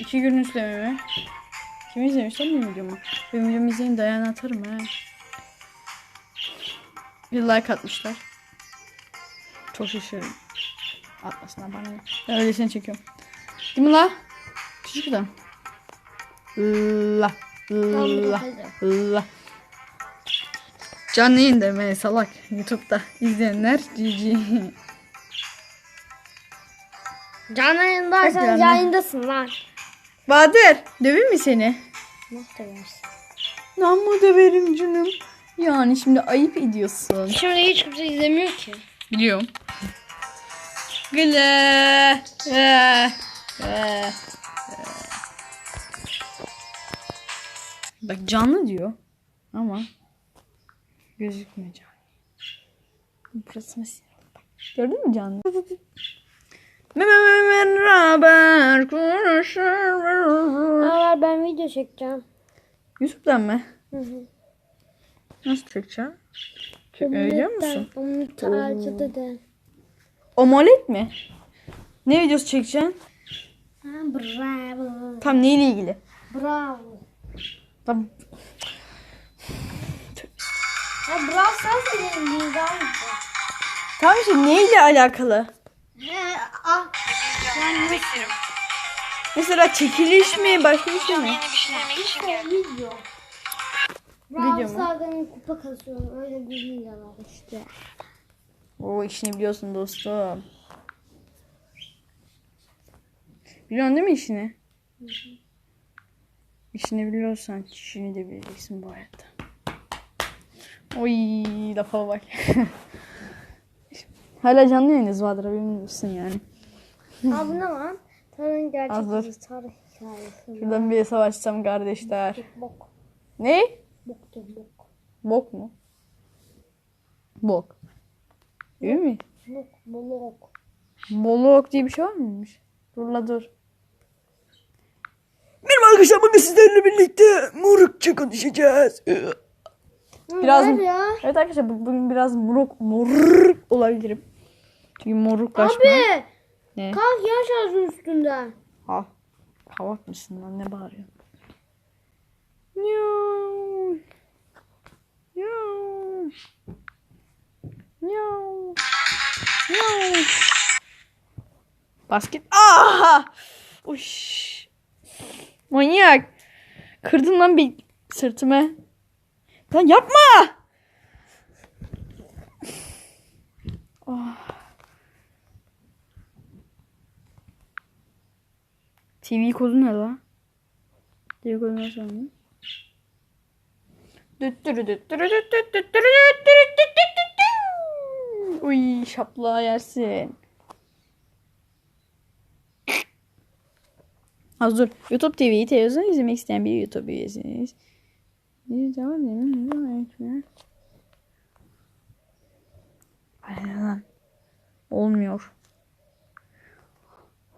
İki gün üstlememi. Kim izlemiş lan benim videomu? Benim videomu izleyin dayan atarım ha. Bir like atmışlar. Çok şaşırdım. Atmasınlar bana. Ben öylesine çekiyorum. Değil mi la? Küçük adam. La. La. La. Canlı yayın deme salak. Youtube'da izleyenler GG. Canlı yayındaysan Canlı. yayındasın lan. Bahadır döveyim mi seni? Nasıl döversin? Lan mı döverim canım? Yani şimdi ayıp ediyorsun. Şimdi hiç kimse izlemiyor ki. Biliyorum. Güle. Ee, ee, Bak canlı diyor. Ama gözükmüyor canlı. Bak, Gördün mü canlı? Beraber konuşur. Aa, ben video çekeceğim. YouTube'dan mı? Hı hı. Nasıl çekeceğim? Çekmebiliyor musun? Tarzı dedi. Omolet mi? Ne videosu çekeceksin? Ha, bravo. Tam neyle ilgili? Bravo. Tam Ya bravo sen senin daha Tam işte neyle alakalı? He, ah. Yani nasıl? Mesela çekiliş mi, başka bir şey mi? İşte video. Video Bravo mu? Kupa kasıyorum. Öyle bir video var işte. O işini biliyorsun dostum. Biliyorsun değil mi işini? İşini biliyorsan işini de bileceksin bu hayatta. Oy lafa bak. Hala canlı yayınız vardır haberin olsun yani. Abi ne lan? Tanrı'nın gerçek Hazır. yüzü tarih hikayesi. Şuradan bir savaşacağım kardeşler. Bok. Ne? Boktur bok. Bok mu? Bok. İyi mi? Bok. Bolok. Bolok diye bir şey var mıymış? Dur la dur. Merhaba arkadaşlar bugün sizlerle birlikte morukça konuşacağız. Biraz mı? ya. Evet arkadaşlar bu- bugün biraz moruk moruk olabilirim. Çünkü moruklaşma. Abi. Ne? Kalk yaş ağacın üstünden. Ha. Kavak mısın lan ne bağırıyorsun? Miau. Miau. Miau. Miau. Basket. Aha! Uş. Manyak. Kırdın lan bir sırtımı. Lan yapma. Ah. TV kodu ne la? TV kodu nasıl anladın? Uy şapla yersin. Az dur. YouTube TV'yi televizyon izlemek isteyen bir YouTube üyesiniz. Bir değil mi? Evet mi? Aynen lan. Olmuyor.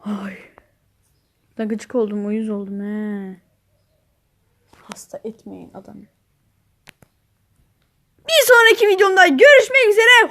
Ay. Da gıcık oldum, uyuz oldum he. Hasta etmeyin adamı. Bir sonraki videomda görüşmek üzere. Hoş